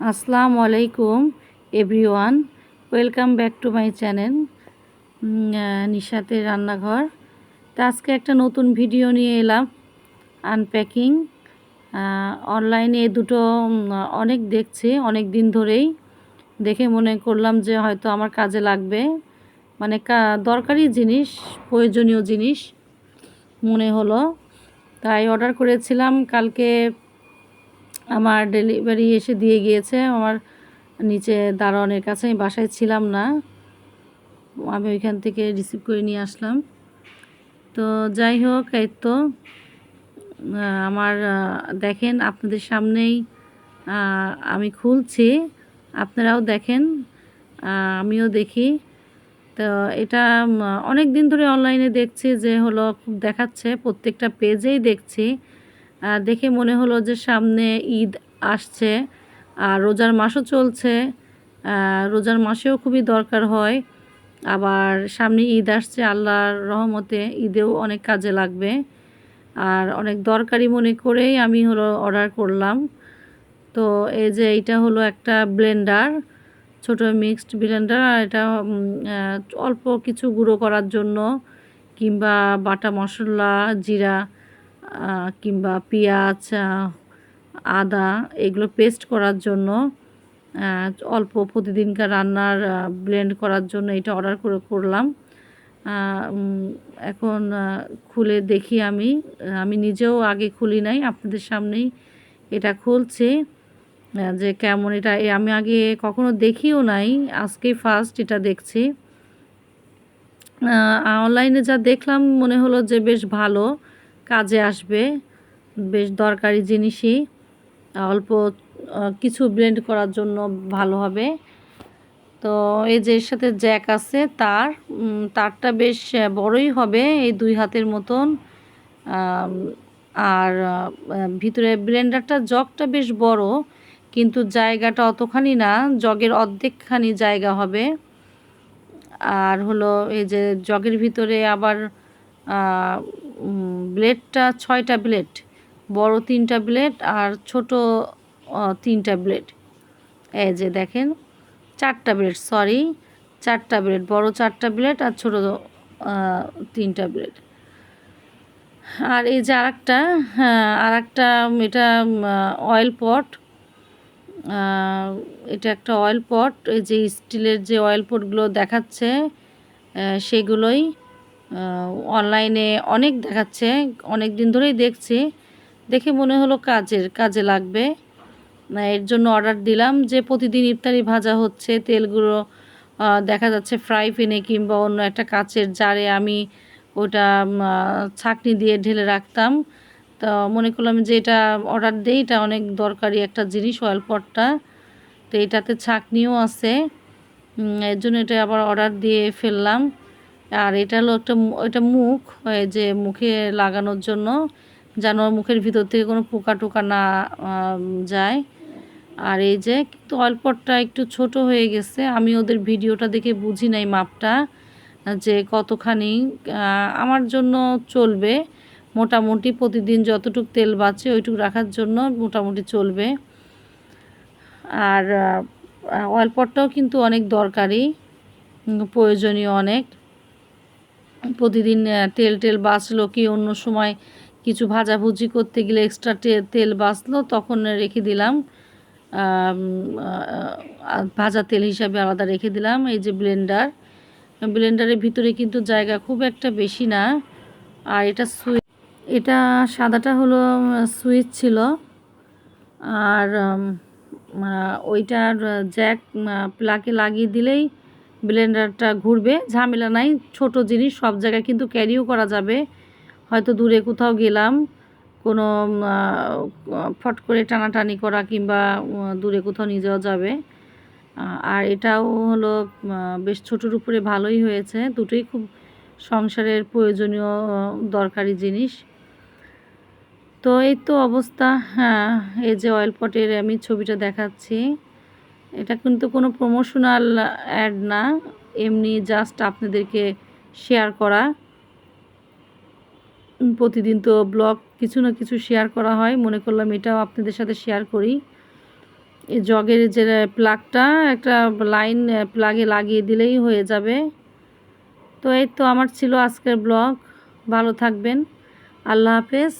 আসসালামু আলাইকুম, everyone. Welcome back to my channel নিশাতের রান্নাঘর। তো আজকে একটা নতুন ভিডিও নিয়ে এলাম আনপ্যাকিং অনলাইনে দুটো অনেক দেখছি, অনেক দিন ধরেই। দেখে মনে করলাম যে হয়তো আমার কাজে লাগবে। মানে দরকারি জিনিস, প্রয়োজনীয় জিনিস মনে হলো। তাই অর্ডার করেছিলাম কালকে আমার ডেলিভারি এসে দিয়ে গিয়েছে। আমার নিচে দারোয়ানের কাছে, আমি বাসায় ছিলাম না। আমি ওইখান থেকে রিসিভ করে নিয়ে আসলাম। তো যাই হোক, এই তো আমার দেখেন আপনাদের সামনেই আমি খুলছি। আপনারাও দেখেন আমিও দেখি। তো এটা অনেক দিন ধরে অনলাইনে দেখছি যে হলো দেখাচ্ছে, প্রত্যেকটা পেজেই দেখছি। দেখে মনে হলো যে সামনে ঈদ আসছে, আর রোজার মাসও চলছে রোজার মাসেও খুবই দরকার হয়। আবার সামনে ঈদ আসছে, আল্লাহর রহমতে ঈদেও অনেক কাজে লাগবে। আর অনেক দরকারি মনে করেই আমি হলো অর্ডার করলাম। তো এই যে এইটা হলো একটা ব্লেন্ডার, ছোট মিক্সড ব্লেন্ডার, আর এটা অল্প কিছু গুঁড়ো করার জন্য, কিংবা বাটা মশলা, জিরা কিংবা পেঁয়াজ আদা, এগুলো পেস্ট করার জন্য অল্প প্রতিদিনকার রান্নার ব্লেন্ড করার জন্য এটা অর্ডার করে করলাম। এখন খুলে দেখি আমি। আমি নিজেও আগে খুলি নাই, আপনাদের সামনেই এটা খুলছি। যে কেমন এটা আমি আগে কখনো দেখিও নাই, আজকে ফার্স্ট এটা দেখছি। অনলাইনে যা দেখলাম মনে হলো যে বেশ ভালো। কাজে আসবে। বেশ দরকারি জিনিসই। অল্প কিছু ব্লেন্ড করার জন্য ভালো হবে। তো এই যে এর সাথে জ্যাক আছে, তার তারটা বেশ বড়ই হবে এই দুই হাতের মতন। আর ভিতরে ব্লেন্ডারটা জগটা বেশ বড়, কিন্তু জায়গাটা অতখানি না, জগের অর্ধেকখানি জায়গা হবে। আর হলো এই যে জগের ভিতরে আবার ব্লেডটা ছয়টা ব্লেড, বড় তিনটা ব্লেড আর ছোট তিনটা ব্লেড। এই যে দেখেন, চারটা ব্লেড, সরি, চারটা ব্লেড, বড় চারটা ব্লেড আর ছোট তিনটা ব্লেড। আর এই যে আর একটা হ্যাঁ আরেকটা, এটা অয়েল পট এটা একটা অয়েল পট এই যে স্টিলের যে অয়েল পটগুলো দেখাচ্ছে সেগুলোই অনলাইনে অনেক দেখাচ্ছে, অনেক দিন ধরেই দেখছি। দেখে মনে হলো কাজের, কাজে লাগবে। এর জন্য অর্ডার দিলাম যে প্রতিদিন ইফতারি ভাজা হচ্ছে, তেলগুলো দেখা যাচ্ছে ফ্রাই প্যানে কিংবা অন্য একটা কাচের জারে আমি ওটা ছাঁকনি দিয়ে ঢেলে রাখতাম। তো মনে করলাম যে এটা অর্ডার দেই, এটা অনেক দরকারি একটা জিনিস অয়েল পটটা তো এটাতে ছাঁকনিও আছে। এর জন্য এটা আবার অর্ডার দিয়ে ফেললাম। আর এটা হলো একটা এটা মুখ যে মুখে লাগানোর জন্য, যেন মুখের ভিতর থেকে কোনো পোকা টোকা না যায়। আর এই যে কিন্তু অল্পটা একটু ছোট হয়ে গেছে, আমি ওদের ভিডিওটা দেখে বুঝি নাই মাপটা, যে কতখানি আমার জন্য চলবে। মোটামুটি প্রতিদিন যতটুক তেল বাঁচে, ওইটুক রাখার জন্য মোটামুটি চলবে। আর অয়েল পটটাও কিন্তু অনেক দরকারি, প্রয়োজনীয় অনেক। প্রতিদিন তেল টেল বাঁচলো কি অন্য সময় কিছু ভাজাভুজি করতে গেলে এক্সট্রা তেল বাঁচলো, তখন রেখে দিলাম। ভাজা তেল হিসাবে আলাদা রেখে দিলাম, এই যে ব্লেন্ডার ব্লেন্ডারের ভিতরে কিন্তু জায়গা খুব একটা বেশি না। আর এটা সুইচ এটা সাদাটা হলো সুইচ ছিল। আর ওইটার জ্যাক প্লাগে লাগিয়ে দিলেই ব্লেন্ডারটা ঘুরবে, ঝামেলা নাই, ছোট জিনিস, সব জায়গায় কিন্তু ক্যারিও করা যাবে। হয়তো দূরে কোথাও গেলাম, কোনো ফট করে টানাটানি করা কিংবা দূরে কোথাও নিয়ে যাওয়া যাবে। আর এটাও হলো বেশ ছোটোর উপরে ভালোই হয়েছে, দুটোই খুব সংসারের প্রয়োজনীয় দরকারি জিনিস। তো এই তো অবস্থা হ্যাঁ এই যে অয়েল পটের আমি ছবিটা দেখাচ্ছি। এটা কিন্তু কোনো প্রমোশনাল অ্যাড না, এমনি জাস্ট আপনাদেরকে শেয়ার করা। প্রতিদিন তো ব্লগ কিছু না কিছু শেয়ার করা হয়, মনে করলাম এটাও আপনাদের সাথে শেয়ার করি। এই জগের যে প্লাগটা একটা লাইন প্লাগে লাগিয়ে দিলেই হয়ে যাবে। তো এই তো আমার ছিল আজকের ব্লগ ভালো থাকবেন, আল্লাহ হাফেজ।